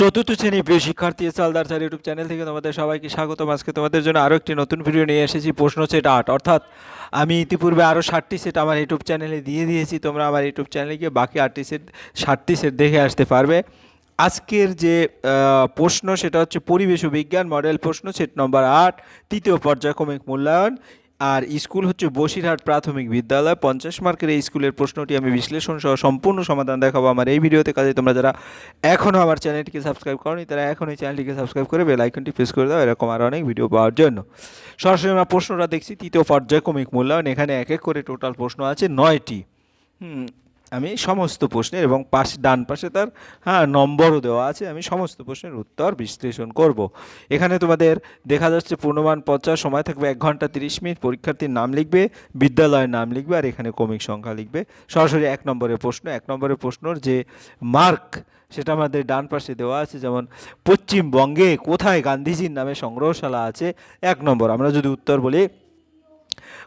চতুর্থ শ্রেণি প্রিয় শিক্ষার্থী সালদার স্যার ইউটিউব চ্যানেল থেকে তোমাদের সবাইকে স্বাগত আজকে তোমাদের জন্য আরও একটি নতুন ভিডিও নিয়ে এসেছি, প্রশ্ন সেট আট। অর্থাৎ আমি ইতিপূর্বে আরও ষাটটি সেট আমার ইউটিউব চ্যানেলে দিয়ে দিয়েছি, তোমরা আমার ইউটিউব চ্যানেলে গিয়ে বাকি আটটি সেট ষাটটি সেট দেখে আসতে পারবে। আজকের যে প্রশ্ন সেটা হচ্ছে পরিবেশ ও বিজ্ঞান মডেল প্রশ্ন সেট নম্বর আট, তৃতীয় পর্যায়ক্রমিক মূল্যায়ন। আর স্কুল হচ্ছে বসিরহাট প্রাথমিক বিদ্যালয়। পঞ্চাশ মার্কের এই স্কুলের প্রশ্নটি আমি বিশ্লেষণ সহ সম্পূর্ণ সমাধান দেখাবো আমার এই ভিডিওতে। কাজে তোমরা যারা এখনও আমার চ্যানেলটিকে সাবস্ক্রাইব করনি, তারা এখন এই চ্যানেলটিকে সাবস্ক্রাইব করে বেল আইকনটি প্রেস করে দাও, এরকম আর অনেক ভিডিও পাওয়ার জন্য। সরাসরি আমরা প্রশ্নটা দেখছি, তৃতীয় পর্যায়ক্রমিক মূল্যায়ন, এখানে এক এক করে টোটাল প্রশ্ন আছে নয়টি। হুম আমি সমস্ত প্রশ্নের এবং পাশ, ডান পাশে তার হ্যাঁ নম্বরও দেওয়া আছে, আমি সমস্ত প্রশ্নের উত্তর বিশ্লেষণ করব। এখানে তোমাদের দেখা যাচ্ছে পূর্ণমান পঞ্চাশ, সময় থাকবে এক ঘণ্টা তিরিশ মিনিট, পরীক্ষার্থীর নাম লিখবে, বিদ্যালয়ের নাম লিখবে, আর এখানে কমিক সংখ্যা লিখবে। সরাসরি এক নম্বরের প্রশ্ন, এক নম্বরের প্রশ্নর যে মার্ক, সেটা আমাদের ডান পাশে দেওয়া আছে, যেমন, পশ্চিমবঙ্গে কোথায় গান্ধীজির নামে সংগ্রহশালা আছে? এক নম্বর, আমরা যদি উত্তর বলি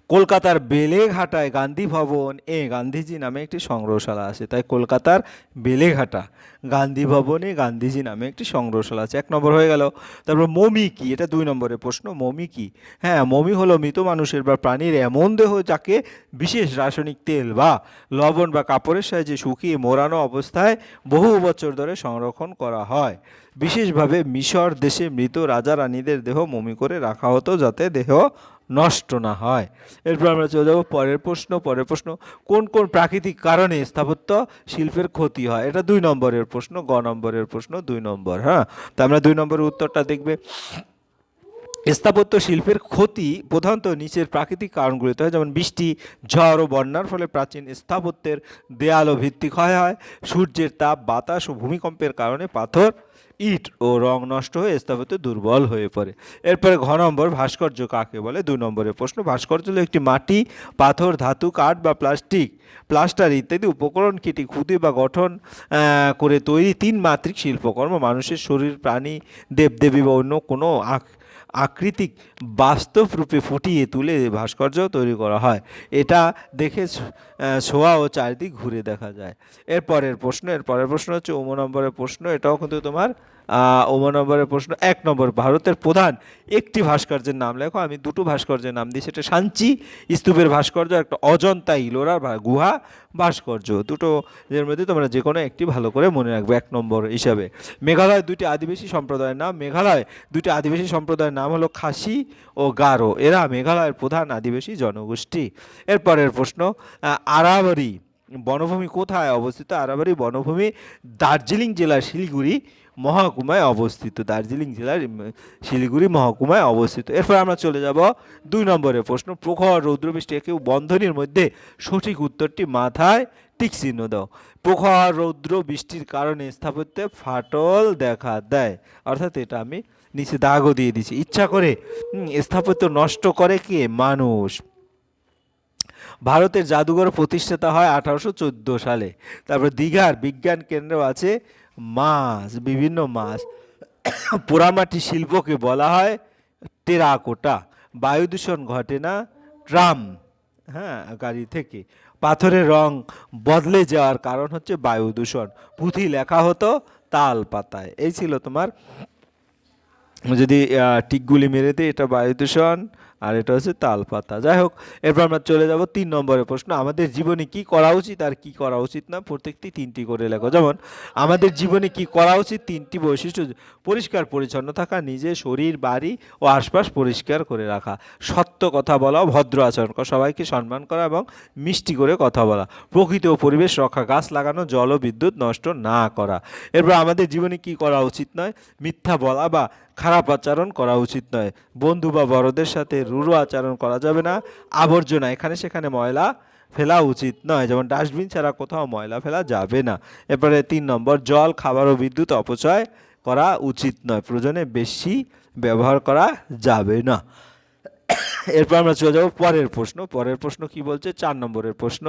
কলকাতার বেলেঘাটায় গান্ধী ভবন এ গান্ধীজি নামে একটি সংগ্রহশালা আছে। তাই কলকাতার বেলেঘাটা গান্ধী ভবনে গান্ধীজি নামে একটি সংগ্রহশালা আছে। এক নম্বর হয়ে গেল। তারপর মমি কি? এটা দুই নম্বরের প্রশ্ন। মমি কি? হ্যাঁ মমি হলো মৃত মানুষের বা প্রাণীর এমন দেহ যাকে বিশেষ রাসায়নিক তেল বা লবণ বা কাপড়ের সাহায্যে শুকিয়ে মোড়ানো অবস্থায় বহু বছর ধরে সংরক্ষণ করা হয়। বিশেষভাবে মিশর দেশে মৃত রাজা রানীদের দেহ মমি করে রাখা হতো যাতে দেহ নষ্ট না হয়। এরপর আমরা চলে যাব পরের প্রশ্ন পরের প্রশ্ন, কোন কোন প্রাকৃতিক কারণে স্থাপত্য শিল্পের ক্ষতি হয়? এটা দুই নম্বরের প্রশ্ন, গ নম্বরের প্রশ্ন, দুই নম্বর হ্যাঁ? তা আমরা দুই নম্বরের উত্তরটা দেখবে। স্থাপত্য শিল্পের ক্ষতি প্রধানত নিচের প্রাকৃতিক কারণগুলিতে হয়, যেমন বৃষ্টি, ঝড় ও বন্যার ফলে প্রাচীন স্থাপত্যের দেয়াল ও ভিত্তি ক্ষয় হয়। সূর্যের তাপ, বাতাস ও ভূমিকম্পের কারণে পাথর ইট ও রং নষ্ট হয়ে স্থাপত্য দুর্বল হয়ে পড়ে। এরপরে ঘ নম্বর ভাস্কর্য কাকে বলে? দুই নম্বরের প্রশ্ন, ভাস্কর্য হলো একটি মাটি, পাথর, ধাতু, কাঠ বা প্লাস্টিক, প্লাস্টার ইত্যাদি উপকরণ, কেটে খুদে বা গঠন করে তৈরি তিন মাত্রিক শিল্পকর্ম। মানুষের শরীর, প্রাণী, দেবদেবী বা অন্য কোনো আক, আকৃতিক বাস্তব রূপে ফুটিয়ে তুলে ভাস্কর্য তৈরি করা হয়। এটা দেখে ছোঁয়া ও চারিদিক ঘুরে দেখা যায়। এরপরের প্রশ্ন এর পরের প্রশ্ন হচ্ছে ওম নম্বরের প্রশ্ন, এটাও কিন্তু তোমার ওম নম্বরের প্রশ্ন, এক নম্বর, ভারতের প্রধান একটি ভাস্কর্যের নাম লেখো, আমি দুটো ভাস্কর্যের নাম দিই, সেটা সাঞ্চি স্তূপের ভাস্কর্য, একটা অজন্তা ইলোরার গুহা ভাস্কর্য, দুটো এর মধ্যে তোমরা যে কোনো একটি ভালো করে মনে রাখবে, এক নম্বর হিসাবে। মেঘালয় দুটি আদিবাসী সম্প্রদায়ের নাম, মেঘালয় দুটি আদিবাসী সম্প্রদায়ের নাম হলো খাসি ও গারো, এরা মেঘালয়ের প্রধান আদিবাসী জনগোষ্ঠী। এরপরের প্রশ্ন আরাবরি বনভূমি কোথায় অবস্থিত? আরাবরি বনভূমি দার্জিলিং জেলার শিলিগুড়ি মহকুমায় অবস্থিত, দার্জিলিং জেলার শিলিগুড়ি মহকুমায় অবস্থিত। এরপর আমরা চলে যাব দুই নম্বরের প্রশ্ন, প্রখর রৌদ্রবৃষ্টি কেউ বন্ধনীর মধ্যে সঠিক উত্তরটি মাথায় টিক চিহ্ন দাও। প্রখর রৌদ্র বৃষ্টির কারণে স্থাপত্যে ফাটল দেখা দেয়। অর্থাৎ এটা আমি নিচে দাগও দিয়ে দিচ্ছি ইচ্ছা করে স্থাপত্য নষ্ট করে কে? মানুষ। ভারতের জাদুঘর প্রতিষ্ঠাতা হয় আঠারোশো চোদ্দ সালে। তারপর দীঘার বিজ্ঞান কেন্দ্র আছে মাছ, বিভিন্ন মাছ। পোড়ামাটি শিল্পকে বলা হয় টেরাকোটা। বায়ু দূষণ ঘটে না ট্রাম হ্যাঁ গাড়ি থেকে। পাথরের রং বদলে যাওয়ার কারণ হচ্ছে বায়ু দূষণ। পুঁথি লেখা হতো তাল পাতায়। এই ছিল তোমার, যদি টিকগুলি মেরে দিই, এটা বায়ু দূষণ। আর এটা হচ্ছে তাল পাতা যাই হোক এরপর আমরা চলে যাব তিন নম্বরের প্রশ্ন। আমাদের জীবনে কি করা উচিত আর কি করা উচিত না? প্রত্যেকটি তিনটি করে লেখো। যেমন, আমাদের জীবনে কি করা উচিত? তিনটি বৈশিষ্ট্য পরিষ্কার, পরিচ্ছন্ন থাকা, নিজে শরীর, বাড়ি ও আশপাশ পরিষ্কার করে রাখা। সত্য কথা বলা ভদ্র আচরণ করা, সবাইকে সম্মান করা এবং মিষ্টি করে কথা বলা। প্রকৃতি ও পরিবেশ রক্ষা, গাছ লাগানো, জল ও বিদ্যুৎ নষ্ট না করা। এরপর আমাদের জীবনে কি করা উচিত নয়? মিথ্যা বলা বা খারাপ আচরণ করা উচিত নয়। বন্ধু বা বড়দের সাথে রুড়ো আচরণ করা যাবে না, আবর্জনা এখানে সেখানে ময়লা ফেলা উচিত নয়। যেমন ডাস্টবিন ছাড়া কোথাও ময়লা ফেলা যাবে না। এরপরে তিন নম্বর, জল, খাবার ও বিদ্যুৎ অপচয় করা উচিত নয়। প্রয়োজনে বেশি ব্যবহার করা যাবে না। এরপর আমরা চলে যাব পরের প্রশ্ন। পরের প্রশ্ন কি বলছে? চার নম্বরের প্রশ্ন।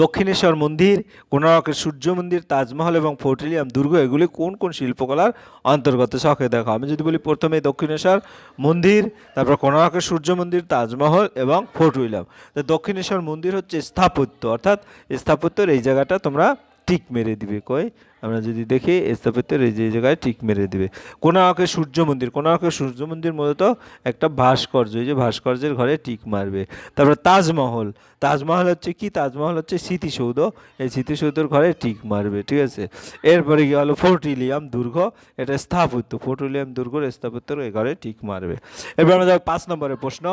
দক্ষিণেশ্বর মন্দির কোনারকের সূর্য মন্দির, তাজমহল এবং ফোর্টিলিয়াম দুর্গ, এগুলি কোন কোন শিল্পকলার অন্তর্গত? শখে দেখো। আমি যদি বলি প্রথমে দক্ষিণেশ্বর মন্দির, তারপর কোনারকের সূর্য মন্দির, তাজমহল এবং ফোর্ট উইলিয়াম তো দক্ষিণেশ্বর মন্দির হচ্ছে স্থাপত্য, অর্থাৎ স্থাপত্যর এই জায়গাটা তোমরা টিক মেরে দিবে। কই? আমরা যদি দেখি স্থাপত্যের এই যে জায়গায় টিক মেরে দিবে। কোনারকের সূর্য মন্দির কোনারকের সূর্য মন্দির মূলত একটা ভাস্কর্য, এই যে ভাস্কর্যের ঘরে টিক মারবে। তারপর তাজমহল তাজমহল হচ্ছে কি? তাজমহল হচ্ছে স্মৃতিসৌধ, এই স্মৃতিসৌধের ঘরে টিক মারবে, ঠিক আছে? এরপরে গিয়ে হলো ফোর্ট উইলিয়াম দুর্গ এটা স্থাপত্য ফোর্ট উইলিয়াম দুর্গর স্থাপত্যের এই ঘরে টিক মারবে। আমরা যাব পাঁচ নম্বরের প্রশ্ন,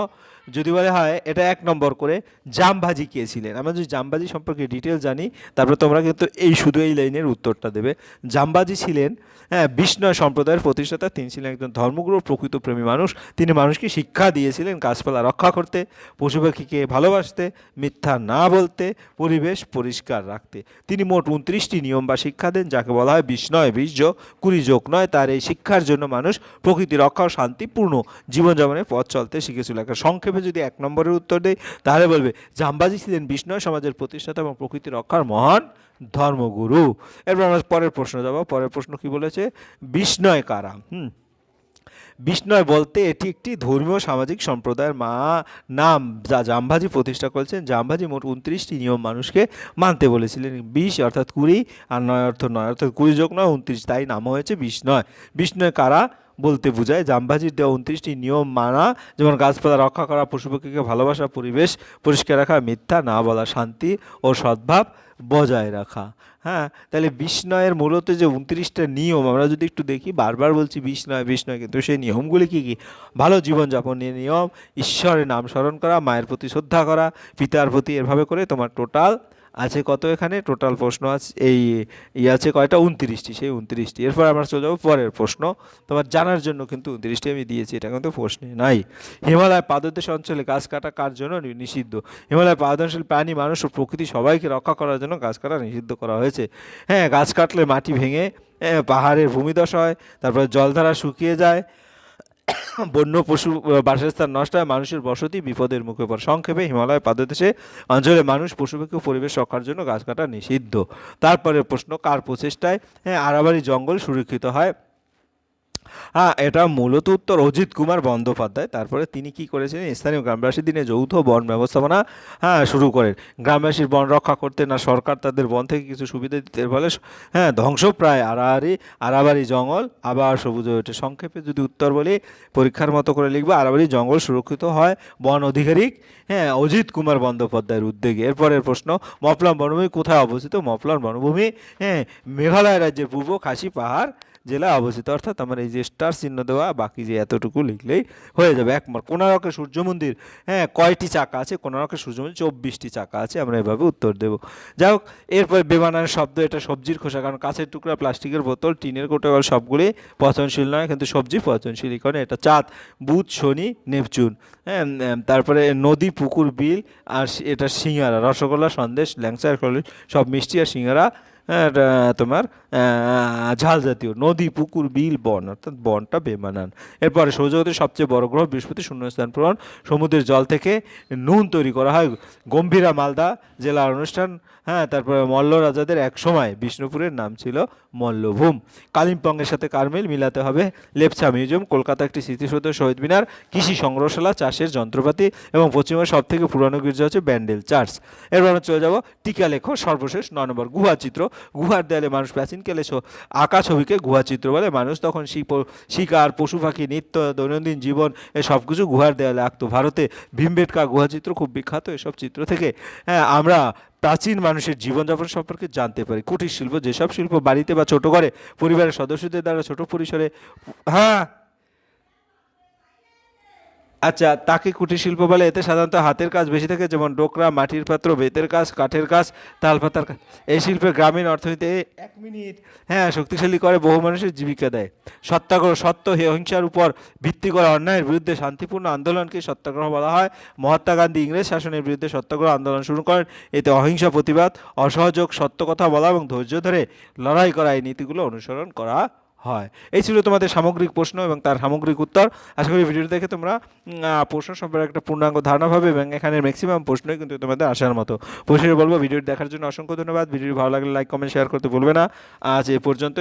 যদি বলে হয় এটা এক নম্বর করে জামবাজি কে ছিলেন? আমরা যদি জামবাজি সম্পর্কে ডিটেল জানি, তারপর তোমরা কিন্তু এই, শুধু এই লাইনের উত্তরটা দেবে। জামবাজি ছিলেন হ্যাঁ বিষ্ণয় সম্প্রদায়ের প্রতিষ্ঠাতা। তিনি ছিলেন একজন ধর্মগুরু, প্রকৃত প্রেমী মানুষ। তিনি মানুষকে শিক্ষা দিয়েছিলেন গাছপালা রক্ষা করতে, পশু পাখিকে ভালোবাসতে, মিথ্যা না বলতে, পরিবেশ পরিষ্কার রাখতে। তিনি মোট উনত্রিশটি নিয়ম বা শিক্ষা দেন, যাকে বলা হয় বিষ্ণয়, বীর্য, কুড়ি যোগ নয়। তার এই শিক্ষার জন্য মানুষ প্রকৃতি রক্ষা ও শান্তিপূর্ণ জীবনযাপনের পথ চলতে শিখেছিল। একটা সংক্ষেপে যদি এক নম্বরের উত্তর দেয় তাহলে বলবে, জামবাজি ছিলেন বিষ্ণয় সমাজের প্রতিষ্ঠাতা এবং প্রকৃতি রক্ষার মহান ধর্মগুরু। এরপর আমরা পরের প্রশ্ন যাব। পরের প্রশ্ন কি বলেছে? বিষ্ণয় কারা? হুম। বিষ্ণয় বলতে এটি একটি ধর্মীয় সামাজিক সম্প্রদায়ের মা, নাম যা জামভাজি প্রতিষ্ঠা করেছেন। জামভাজি মোট উনত্রিশটি নিয়ম মানুষকে মানতে বলেছিলেন। বিশ অর্থাৎ কুড়ি আর নয় অর্থ নয় অর্থাৎ কুড়ি যোগ নয়, উনত্রিশ। তাই নাম হয়েছে বিষ্ণয়। বিষ্ণয় কারা? বলতে বোঝায়, জামবাজির দেওয়া উনত্রিশটি নিয়ম মানা, যেমন গাছপালা রক্ষা করা পশুপক্ষীকে ভালোবাসা, পরিবেশ পরিষ্কার রাখা, মিথ্যা না বলা, শান্তি ও সদ্ভাব বজায় রাখা। হ্যাঁ তাহলে বিষ্ণয়ের মূলত যে উনত্রিশটা নিয়ম, আমরা যদি একটু দেখি, বারবার বলছি বিষ্ণয় বিষ্ণয়, কিন্তু সেই নিয়মগুলি কী কী? ভালো জীবনযাপনের নিয়ম, ঈশ্বরের নাম স্মরণ করা, মায়ের প্রতি শ্রদ্ধা করা, পিতার প্রতি এভাবে করে তোমার টোটাল আছে কত এখানে? টোটাল প্রশ্ন আছে এই ই আছে কয়টা? উনত্রিশটি, সেই উনত্রিশটি। এরপর আমরা চলে যাব পরের প্রশ্ন। তোমার জানার জন্য কিন্তু উনত্রিশটি আমি দিয়েছি, এটা কিন্তু প্রশ্নে নাই। হিমালয় পাদদেশ অঞ্চলে গাছ কাটা কার জন্য নিষিদ্ধ? হিমালয় পাদদেশের প্রাণী, মানুষ ও প্রকৃতি সবাইকে রক্ষা করার জন্য গাছ কাটা নিষিদ্ধ করা হয়েছে। হ্যাঁ গাছ কাটলে মাটি ভেঙে পাহাড়ের ভূমিদশ হয়, তারপরে জলধারা শুকিয়ে যায় বন্য পশু বাসস্থান নষ্ট হয়, মানুষের বসতি বিপদের মুখে পড়ে। সংক্ষেপে হিমালয় পাদদেশে অঞ্চলে মানুষ, পশুপাখি পরিবেশ রক্ষার জন্য গাছ কাটা নিষিদ্ধ। তারপরে প্রশ্ন, কার প্রচেষ্টায়? হ্যাঁ আরাবাড়ি জঙ্গল সুরক্ষিত হয়। হ্যাঁ এটা মূলত উত্তর অজিত কুমার বন্দ্যোপাধ্যায়। তারপরে তিনি কি করেছিলেন? স্থানীয় গ্রামবাসীর দিনে যৌথ বন ব্যবস্থাপনা হ্যাঁ শুরু করেন। গ্রামবাসীর বন রক্ষা করতে না সরকার তাদের বন থেকে কিছু সুবিধা দিতে ফলে হ্যাঁ ধ্বংসপ্রায় আড়াআড়ি, আড়াবাড়ি জঙ্গল, আবার সবুজ হয়ে ওঠে। সংক্ষেপে যদি উত্তর বলি, পরীক্ষার মতো করে লিখব আড়াবাড়ি জঙ্গল সুরক্ষিত হয় বন আধিকারিক হ্যাঁ অজিত কুমার বন্দ্যোপাধ্যায়ের উদ্যোগে। এরপরের প্রশ্ন মফলাম বনভূমি কোথায় অবস্থিত? মফলাম বনভূমি হ্যাঁ মেঘালয় রাজ্যের পূর্ব খাসি পাহাড় জেলা অবস্থিত। অর্থাৎ আমার এই যে স্টার চিহ্ন দেওয়া, বাকি যে এতটুকু লিখলেই হয়ে যাবে। এক মার্ক। কোনারকের সূর্য মন্দির হ্যাঁ কয়টি চাকা আছে? কোনারকের সূর্য মন্দির চব্বিশটি চাকা আছে, আমরা এভাবে উত্তর দেব। যাই হোক, এরপর বেমানার শব্দ, এটা সবজির খোসা, কারণ কাছের টুকরা প্লাস্টিকের বোতল, টিনের কোটাল সবগুলি পচনশীল নয়, কিন্তু সবজি পচনশীল কারণে এটা চাঁদ, বুধ, শনি, নেপচুন। হ্যাঁ তারপরে নদী, পুকুর, বিল, আর এটা সিঙ্গারা, রসগোল্লা, সন্দেশ, ল্যাংচা কলি সব মিষ্টি আর সিঙ্গারা তোমার ঝাল জাতীয়, নদী, পুকুর, বিল, বন, অর্থাৎ বনটা বেমানান। এরপরে সৌরজগতের সবচেয়ে বড় গ্রহ বৃহস্পতি শূন্যস্থান পূরণ। সমুদ্রের জল থেকে নুন তৈরি করা হয়। গম্ভীরা মালদা জেলার অনুষ্ঠান হ্যাঁ তারপরে মল্ল রাজাদের এক সময় বিষ্ণুপুরের নাম ছিল মল্লভূম। কালিম্পংয়ের সাথে কারমিল মিলাতে হবে। লেপচা মিউজিয়াম, কলকাতা একটি স্মৃতিসৌধ, শহীদ মিনার, কৃষি সংগ্রহশালা, চাষের যন্ত্রপাতি এবং পশ্চিমবঙ্গের সব থেকে পুরানো গির্জা হচ্ছে ব্যান্ডেল চার্চ। এরপর চলে যাব টিকা লেখো সর্বশেষ নয় নম্বর গুহা চিত্র। গুহার দেয়ালে মানুষ প্রাচীনকালে আঁকা ছবিকে গুহা চিত্র বলে। মানুষ তখন শিপ- শিকার, পশু পাখি, নিত্য দৈনন্দিন জীবন সব কিছু গুহার দেয়ালে আঁকতো। ভারতে ভীমবেটকা গুহা চিত্র খুব বিখ্যাত এসব চিত্র থেকে। হ্যাঁ আমরা প্রাচীন মানুষের জীবনযাপন সম্পর্কে জানতে পারি। কুটির শিল্প, যেসব শিল্প বাড়িতে বা ছোট ঘরে পরিবারের সদস্যদের দ্বারা ছোট পরিসরে হ্যাঁ আচ্ছা তাকে কুটির শিল্প বলে এতে সাধারণত হাতের কাজ বেশি থাকে, যেমন ডোকরা, মাটির পাত্র, বেতের কাজ, কাঠের কাজ তালপাতার কাজ। এই শিল্পে গ্রামীণ অর্থনীতি এক মিনিট হ্যাঁ শক্তিশালী করে বহু মানুষের জীবিকা দেয়। সত্যাগ্রহ, সত্য হে অহিংসার উপর ভিত্তি করে অন্যায়ের বিরুদ্ধে শান্তিপূর্ণ আন্দোলনকে সত্যাগ্রহ বলা হয়। মহাত্মা গান্ধী ইংরেজ শাসনের বিরুদ্ধে সত্যাগ্রহ আন্দোলন শুরু করেন। এতে অহিংসা প্রতিবাদ, অসহযোগ, সত্য কথা বলা এবং ধৈর্য ধরে লড়াই করা এই নীতিগুলো অনুসরণ করা হয়। এই ছিল তোমাদের সামগ্রিক প্রশ্ন এবং তার সামগ্রিক উত্তর। আশা করি ভিডিওটি দেখে তোমরা প্রশ্ন সম্পর্কে একটা পূর্ণাঙ্গ ধারণা পাবে এবং এখানে ম্যাক্সিমাম প্রশ্নই কিন্তু তোমাদের আসার মতো। প্রশ্নের বলব, ভিডিওটি দেখার জন্য অসংখ্য ধন্যবাদ। ভিডিওটি ভালো লাগলে লাইক কমেন্ট শেয়ার করতে ভুলবে না। আজ এ পর্যন্ত